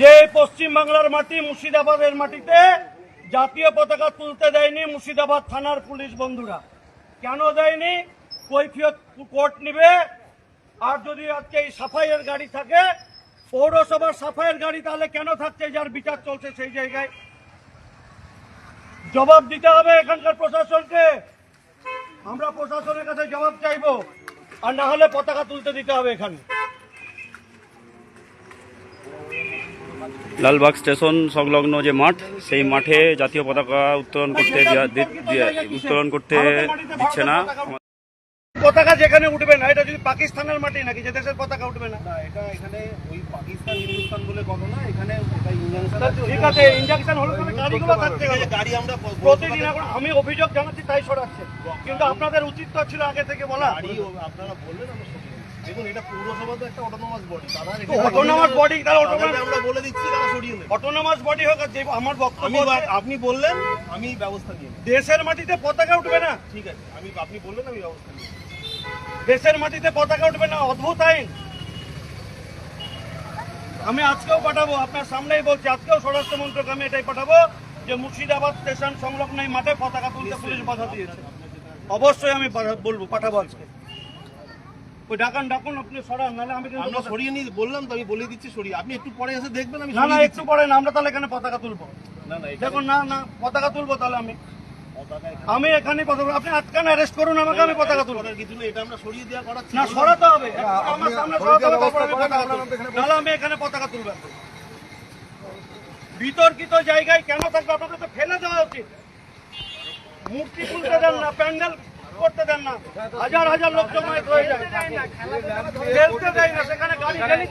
যে পশ্চিম বাংলার মাটি মুর্শিদাবাদের মাটিতে জাতীয় পতাকা তুলতে দেয়নি মুর্শিদাবাদ থানার পুলিশ বন্ধুরা। কেন দেয়নি? কৈফিয়ত কোর্ট নিবে। আর যদি আজকে এই সাফাইয়ের গাড়ি থাকে, পৌরসভার সাফাইয়ের গাড়ি তাহলে কেন থাকছে? যার বিচার চলছে সেই জায়গায়। জবাব দিতে হবে এখানকার প্রশাসনকে। আমরা প্রশাসনের কাছে জবাব চাইব। আর না হলে পতাকা তুলতে দিতে হবে এখানে। লালবাগ স্টেশন সংলগ্ন যে মাঠ সেই মাঠে জাতীয় পতাকা উত্তোলন করতে উত্তোলন করতে দিচ্ছে না। পতাকা যেখানে উঠবে না এটা যদি পাকিস্তানের মাটি নাকি যে দেশের পতাকা উঠবে না? না এটা এখানে ওই পাকিস্তান হিন্দুস্তান বলে কথা না এখানে ঠিক আছে ইঞ্জেকশন হলে তবে গাড়িগুলো থাকতে গেলে গাড়ি আমরা প্রতিদিন এখন আমি অভিযোগ জানাচ্ছি তাই সরাচ্ছে। কিন্তু আপনাদের উচিত তো ছিল আগে থেকে বলা। আপনারা বললেন আমরা। দেখুন এটা পৌরসভা তো একটা অটোনমাস বডি তারা অটোনমাস বডি তারা অটোনমাস আমরা বলে দিচ্ছি তারা সরিয়ে নেবে। অটোনমাস বডি হোক যে আমার বক্তব্য আপনি বললেন আমি ব্যবস্থা নিয়ে দেশের মাটিতে পতাকা উঠবে না। ঠিক আছে আমি আপনি বললেন আমি ব্যবস্থা নিয়ে দেশের মাটিতে পতাকা উঠবে না অদ্ভুত আইন। আমি আজকেও পাঠাবো আপনার সামনেই বলছি আজকেও স্বরাষ্ট্র মন্ত্রক আমি এটাই পাঠাবো যে মুর্শিদাবাদ স্টেশন সংলগ্ন মাঠে পতাকা তুলতে পুলিশ বাধা দিয়েছে। অবশ্যই আমি বলব পাঠাবো আজকে। ওই ডাকান ডাকুন আপনি সরান নাহলে আমি কিন্তু আমরা সরিয়ে নিয়ে বললাম তো আমি বলে দিচ্ছি সরিয়ে। আপনি একটু পরে এসে দেখবেন আমি না না একটু পরে না আমরা তাহলে এখানে পতাকা তুলবো। না না দেখুন না না পতাকা তুলবো তাহলে আমি। এখানে আমি এখানে পতাকা আপনি আজকান অ্যারেস্ট করুন আমাকে আমি পতাকা তুলবো। কিছু নেই এটা আমরা সরিয়ে দেওয়া করাচ্ছি। না সরাতে হবে। আমার সামনে সরাতে হবে নাহলে আমি এখানে পতাকা তুলবো। বিতর্কিত জায়গায় কেন থাকবে? আপনাদের তো ফেলে দেওয়া উচিত। মূর্তি তুলতে দেন না প্যান্ডেল করতে দেন না। হাজার হাজার লোক জমায়েত হয়ে যায়। খেলতে দেয় না সেখানে গাড়ি